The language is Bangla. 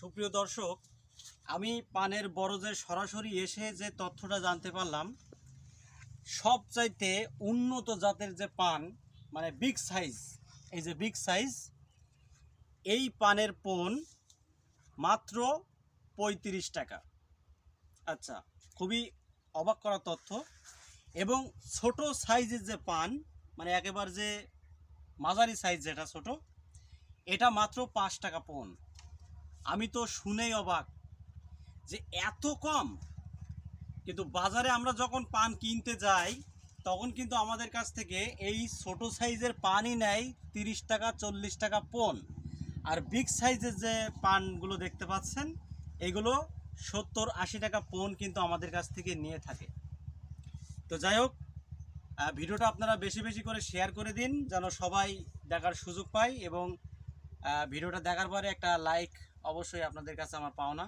সুপ্রিয় দর্শক, আমি পানের বরজে সরাসরি এসে যে তথ্যটা জানতে পারলাম, সবচাইতে উন্নত জাতের যে পান মানে বিগ সাইজ এই যে বিগ সাইজ এই পানের পণ মাত্র পঁয়ত্রিশ টাকা। আচ্ছা খুবই অবাক করা তথ্য। এবং ছোট সাইজের যে পান মানে একেবারে যে মাঝারি সাইজ যেটা ছোট, এটা মাত্র পাঁচ টাকা পোন আমি তো শুনেই অবাক যে এত কম। কিন্তু বাজারে আমরা যখন পান কিনতে যাই, তখন কিন্তু আমাদের কাছ থেকে এই ছোট সাইজের পানই নেয় তিরিশ টাকা, চল্লিশ টাকা পোন আর বিগ সাইজের যে পানগুলো দেখতে পাচ্ছেন, এগুলো সত্তর আশি টাকা পোন কিন্তু আমাদের কাছ থেকে নিয়ে থাকে। তো যাই হোক ভিডিওটা আপনারা বেশি বেশি করে শেয়ার করে দিন, যেন সবাই দেখার সুযোগ পায় এবং ভিডিওটা দেখার পরে একটা লাইক অবশ্যই আপনাদের কাছে আমার পাওনা।